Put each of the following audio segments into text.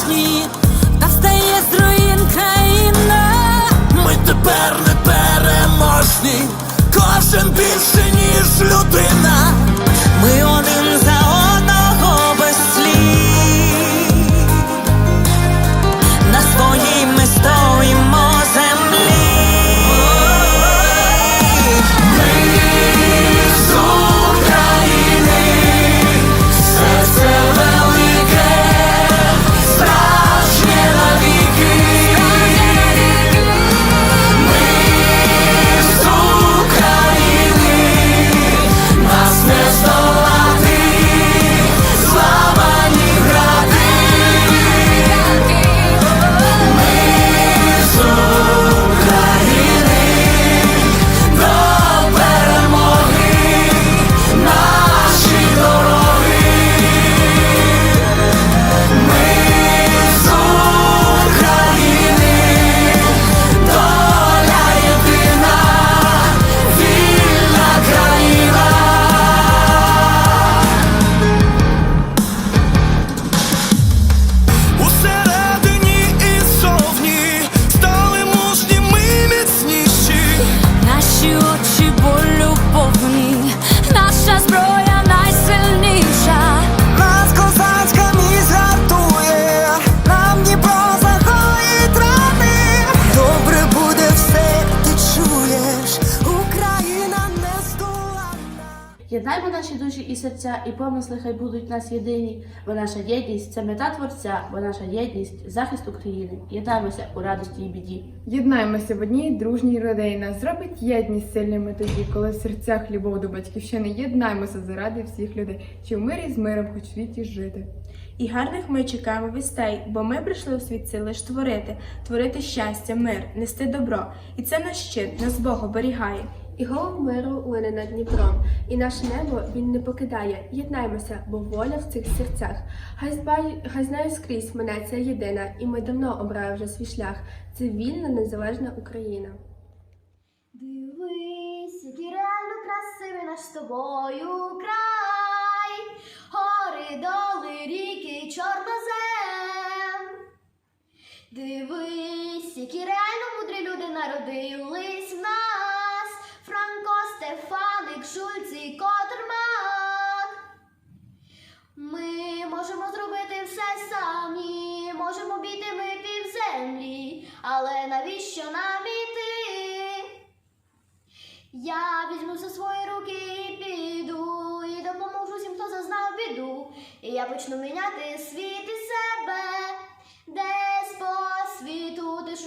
порожні, та встає з руїн країна. Ми тепер не переможні, кожен більше, ніж людина. Єднаймо наші душі і серця, і помисли хай будуть нас єдині, бо наша єдність це мета творця, бо наша єдність захист України. Єднаймося у радості і біді. Єднаймося в одній дружній родині. Нас зробить єдність сильними тоді, коли в серцях любов до батьківщини. Єднаймося заради всіх людей, що в мирі з миром хоч в світі жити. І гарних ми чекаємо вістей, бо ми прийшли у світ це лиш творити, творити щастя, мир, нести добро. І це наш щит, нас Бог оберігає. Голов миру лине над Дніпром, і наше небо він не покидає. Єднаймося, бо воля в цих серцях. Хай збай, хай знає скрізь мене ця єдина, і ми давно обрали вже свій шлях. Це вільна, незалежна Україна. Дивись, який реально красивий наш з тобою край, гори, доли, ріки, чорнозем. Дивись, які реально мудрі люди народились в нас. Франко, Стефаник, Шульц і Котермак. Ми можемо зробити все самі, можемо бійти ми півземлі, але навіщо нам іти? Я візьму за свої руки і піду, і допоможу всім, хто зазнав біду. І я почну міняти світ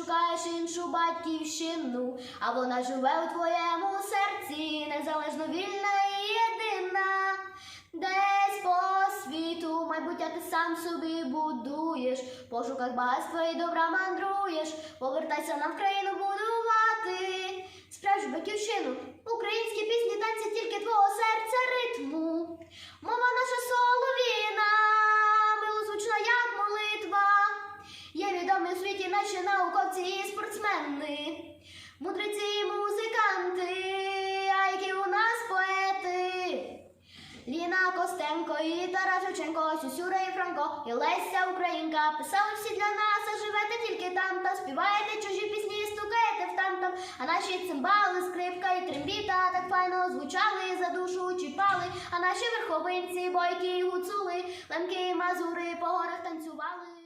шукаєш іншу батьківщину, а вона живе у твоєму серці, незалежно вільна і єдина. Десь по світу майбуття ти сам собі будуєш, в пошуках багатства і добра мандруєш, повертайся нам в країну будувати, справжню батьківщину, українські пісні, танці тільки твого серця ритму. Мова наша і Тарас Шевченко, Сюсюра і Франко, і Леся Українка писали всі для нас, а живете тільки там та співаєте чужі пісні, і стукаєте в там. А наші цимбали, скрипка і трембіта так файно звучали, за душу чіпали. А наші верховинці, бойки і гуцули, лемки і мазури по горах танцювали.